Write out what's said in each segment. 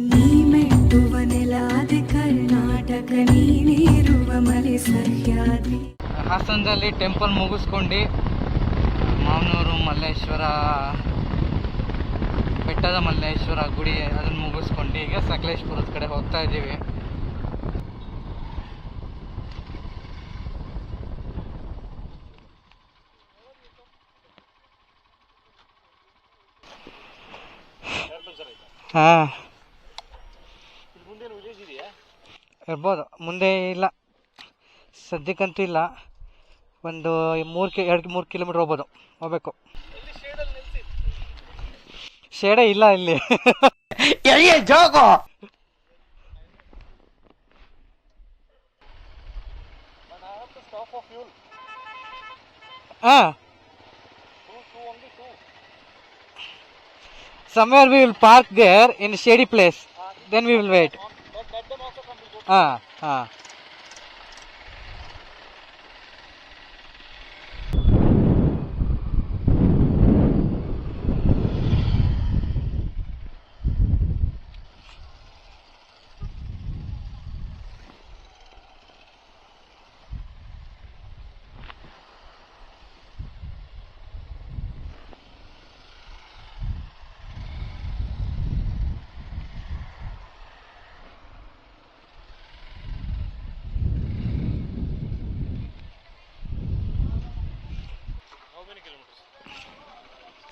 ನೀ ಮೆಟ್ಟುವ ಕರ್ನಾಟಕ ಮಲೆ ಸಹ್ಯಾದ್ರಿ. ಹಾಸನದಲ್ಲಿ ಟೆಂಪಲ್ ಮುಗಿಸ್ಕೊಂಡು ಮಾವನೂರು ಮಲ್ಲೇಶ್ವರ, ಬೆಟ್ಟದ ಮಲ್ಲೇಶ್ವರ ಗುಡಿ ಅದನ್ನು ಮುಗಿಸ್ಕೊಂಡು ಈಗ ಸಕಲೇಶ್ಪುರದ ಕಡೆ ಹೋಗ್ತಾ ಇದ್ದೀವಿ. ಹಾಂ. ಇರ್ಬೋದು. ಮುಂದೆ ಇಲ್ಲ. ಸದ್ಯಕ್ಕಂತೂ ಇಲ್ಲ. ಒಂದು ಮೂರು ಕಿ ಎರಡು ಮೂರು ಕಿಲೋಮೀಟ್ರ್ ಹೋಗ್ಬೋದು. ಹೋಗ್ಬೇಕು. ಶೇಡೇ ಇಲ್ಲ ಇಲ್ಲಿ. ಜೋಗು? ಹಾಂ. Somewhere we will park there in then shady place. Then we will wait. 啊啊。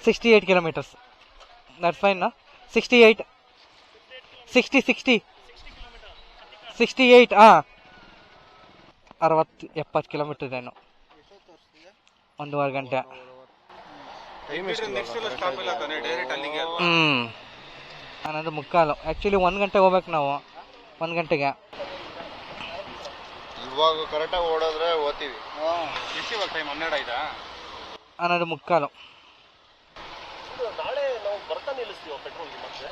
Ah eight kilometres that fine sixty eight sixty sixty sixty eight ಹಾಂ. ಅರವತ್ತು ಎಪ್ಪತ್ತು ಕಿಲೋಮೀಟರ್ ಇದೇನು ಒಂದೂವರೆ ಗಂಟೆ. ನೆಕ್ಸ್ಟ್ ಎಲ್ಲ ಸ್ಟಾಪ್ ಇಲ್ಲ ತಾನೆ ಡೈರೆಕ್ಟ್ ಅಲ್ಲಿಗೆ ಅಲ್ವಾ? ಹ್ಞೂ ಅನ್ನೋದು ಮುಕ್ಕಾಲು. ಆ್ಯಕ್ಚುಲಿ ಒಂದು ಗಂಟೆಗೆ ಹೋಗ್ಬೇಕು ನಾವು. ಒಂದು ಗಂಟೆಗೆ. ಇವಾಗ ಕರೆಕ್ಟಾಗಿ ಓಡಿದ್ರೆ ಓದ್ತೀವಿ. ಅನ್ನೋದು ಮುಕ್ಕಾಲು. ಬರ್ತಾ ನಿಲ್ಲಿಸ್ತೀವ ಪೆಟ್ರೋಲ್ ಮತ್ತೆ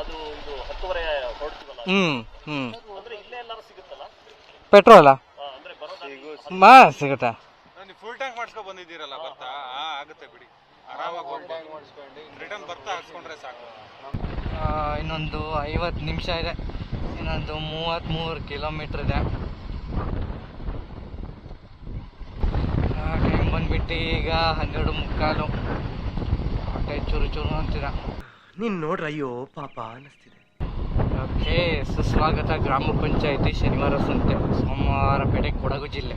ಅದು ಇದು ಹತ್ತುವರೆ ಹೊರಡ್ತೀವಲ್ಲ ಹ್ಮ್ ಹ್ಮ್. ಅಂದ್ರೆ ಇಲ್ಲೇ ಎಲ್ಲಾರು ಸಿಗುತ್ತಲ್ಲ? ಪೆಟ್ರೋಲಾ? ಆ, ಅಂದ್ರೆ ಬರೋದಾಗಿ ಮಾ ಸಿಗುತ್ತೆ? ಫುಲ್ ಟ್ಯಾಂಕ್ ಮಾಡಿಸ್ಕೊ ಬಂದಿದ್ದೀರಲ್ಲ ಬರ್ತಾ ಹಾ ಆಗುತ್ತೆ ಬಿಡಿ. ಆರಾಮಾಗಿ ಹೋಗ್ಬೋದು. ರಿಟರ್ನ್ ಬರ್ತಾ ಹಾಕ್ಸ್ಕೊಂಡ್ರೆ ಸಾಕು. ಆ, ಇನ್ನೊಂದು ಐವತ್ತು ನಿಮಿಷ ಇದೆ. ಇನ್ನೊಂದು ಮೂವತ್ತ್ಮೂರು ಕಿಲೋಮೀಟ್ರ್ ಇದೆ. ಟೈಮ್ ಬಂದ್ಬಿಟ್ಟು ಈಗ ಹನ್ನೆರಡು ಮುಕ್ಕಾಲು. ಹೊಟ್ಟೆ ಚೂರು ಚೂರು ಅಂತೀರ? ನೀನ್ ನೋಡ್ರ ಅಯ್ಯೋ ಪಾಪ ಅನಿಸ್ತಿದೆ. ಓಕೆ ಸುಸ್ವಾಗತ ಗ್ರಾಮ ಪಂಚಾಯಿತಿ ಶನಿವಾರ ಸಂತೆ. ಸೋಮವಾರಪೇಟೆ ಕೊಡಗು ಜಿಲ್ಲೆ.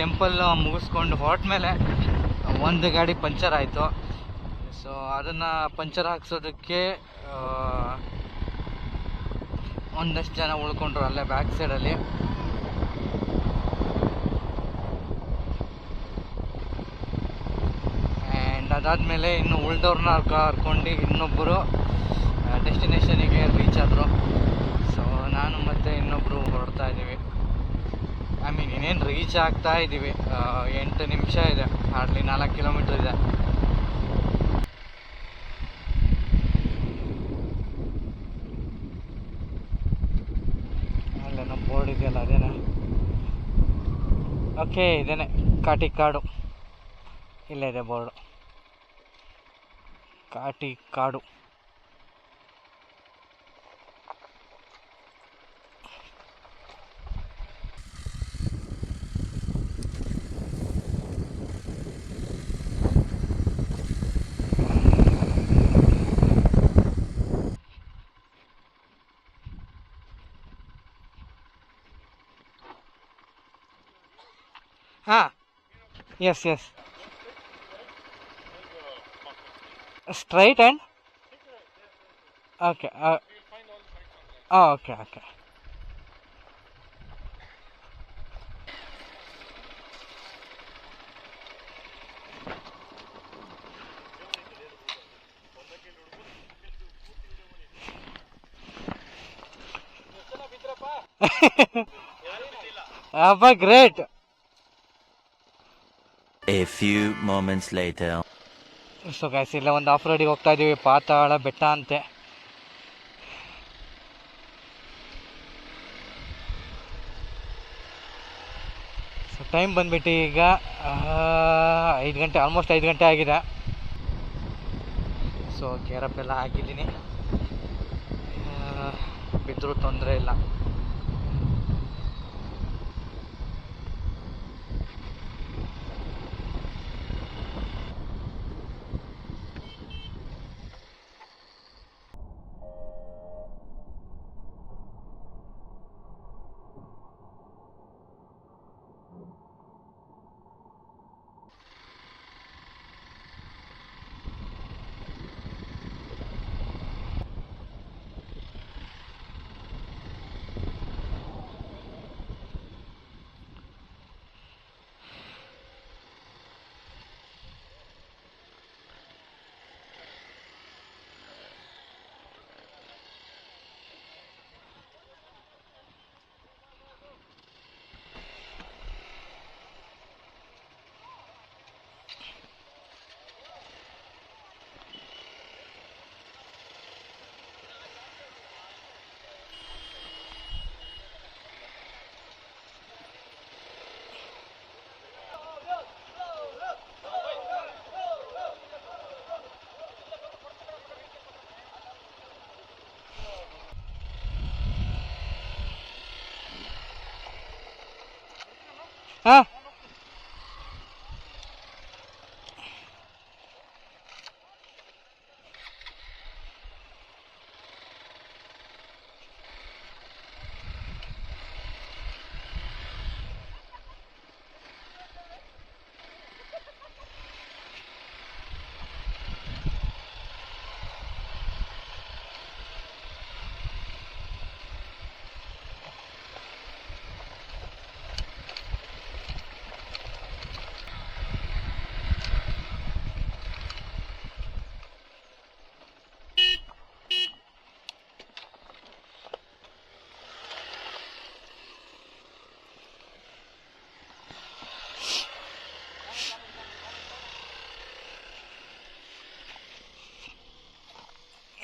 ಟೆಂಪಲ್ ಮುಗಿಸ್ಕೊಂಡು ಮೇಲೆ ಒಂದು ಗಾಡಿ ಪಂಚರ್ ಆಯಿತು. ಸೊ ಅದನ್ನು ಪಂಚರ್ ಹಾಕ್ಸೋದಕ್ಕೆ ಒಂದಷ್ಟು ಜನ ಉಳ್ಕೊಂಡ್ರು ಅಲ್ಲೇ ಬ್ಯಾಕ್ ಸೈಡಲ್ಲಿ ಆ್ಯಂಡ್ ಅದಾದಮೇಲೆ ಇನ್ನು ಉಳ್ದವ್ರನ್ನ ಕರ್ಕೊಂಡು ಇನ್ನೊಬ್ಬರು ಡೆಸ್ಟಿನೇಷನಿಗೆ ರೀಚ್ ಆದರು. ಸೊ ನಾನು ಮತ್ತು ಇನ್ನೊಬ್ಬರು ಹೊರಡ್ತಾ ಇದ್ದೀವಿ. ಐ ಮೀನ್ ಇನ್ನೇನು ರೀಚ್ ಆಗ್ತಾ ಇದ್ದೀವಿ ಎಂಟು ನಿಮಿಷ ಇದೆ. ಹಾರ್ಡ್ಲಿ ನಾಲ್ಕು ಕಿಲೋಮೀಟ್ರ್ ಇದೆ. ಅಲ್ಲೇನೋ ಬೋರ್ಡ್ ಇದೆಯಲ್ಲ, ಅದೇನೆ? ಓಕೆ ಇದೇನೆ. ಕಾಟಿ ಕಾಡು ಇಲ್ಲೇ ಇದೆ ಬೋರ್ಡು ಕಾಟಿ ಕಾಡು ಹಾಂ. Yes yes straight and okay okay okay ಅಬ್ಬಾ great A few moments later. So gas ಇಲ್ಲ ಒಂದು ಆಫ್ ರೋಡಿಗೆ ಹೋಗ್ತಾ ಇದ್ದೀವಿ ಪಾತಾಳ ಬೆಟ್ಟ ಅಂತೆ. ಸೊ ಟೈಮ್ ಬಂದ್ಬಿಟ್ಟು ಈಗ ಐದು ಗಂಟೆ ಆಲ್ಮೋಸ್ಟ್ ಐದು ಗಂಟೆ ಆಗಿದೆ. ಸೊ ಕೇರಪ್ ಎಲ್ಲ ಹಾಕಿದ್ದೀನಿ. ಬಿದ್ದರೂ ತೊಂದರೆ ಇಲ್ಲ. ಹಾಂ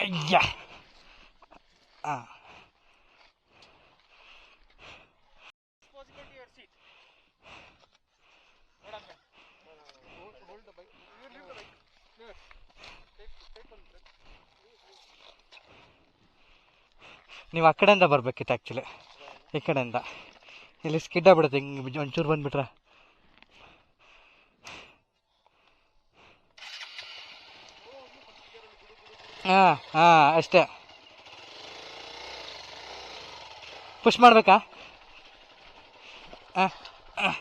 ಅಯ್ಯ ಹಾಂ ನೀವು ಆ ಕಡೆಯಿಂದ ಬರ್ಬೇಕಿತ್ತು ಆ್ಯಕ್ಚುಲಿ ಈ ಕಡೆಯಿಂದ. ಇಲ್ಲಿ ಸ್ಕಿಡ್ ಆಗ್ಬಿಡುತ್ತೆ, ಹಿಂಗೆ ಒಂಚೂರು ಬಂದುಬಿಟ್ರೆ. ಹಾಂ ಹಾಂ ಅಷ್ಟೇ. ಪುಷ್ ಮಾಡಬೇಕಾ? ಹಾಂ.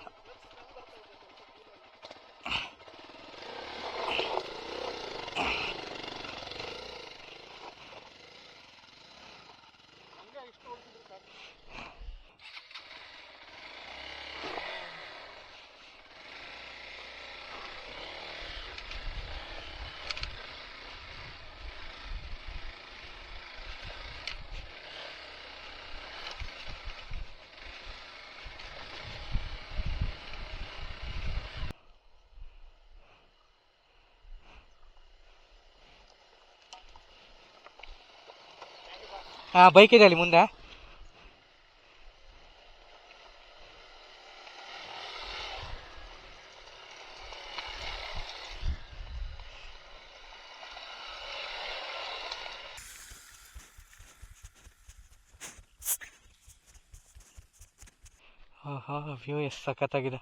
ಹಾಂ ಬೈಕ್ ಇದೆ ಅಲ್ಲಿ ಮುಂದೆ. ವ್ಯೂ ಎಷ್ಟು ಸಖತ್ತಾಗಿದೆ.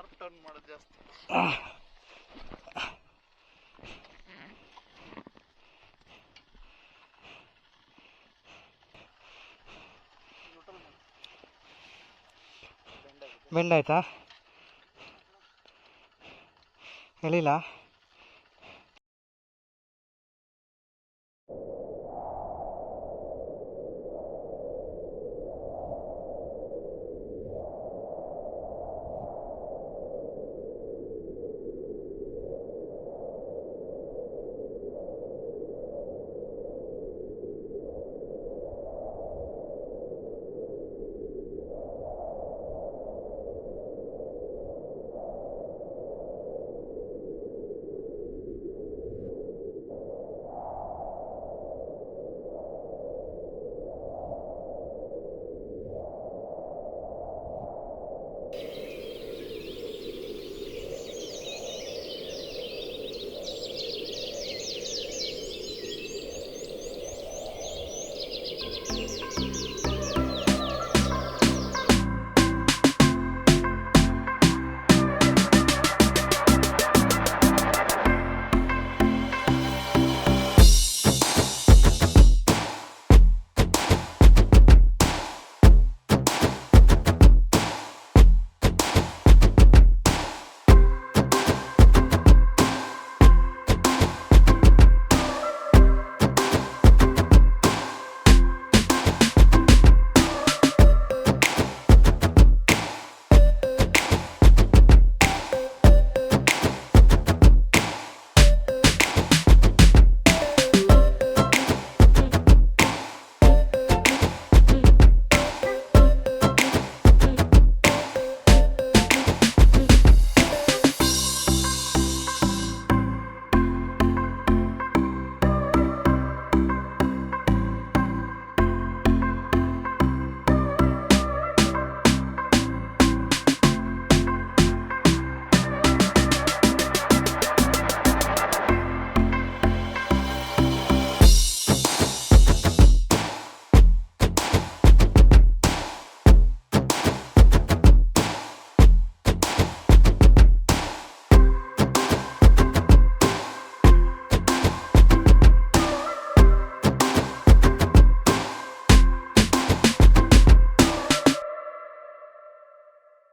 ಶಾರ್ಪ್ ಟರ್ನ್ ಮಾಡೋದು ಜಾಸ್ತಿ. ಬೆಂಡ್ ಆಯ್ತಾ? ಹೇಳಿಲ್ಲ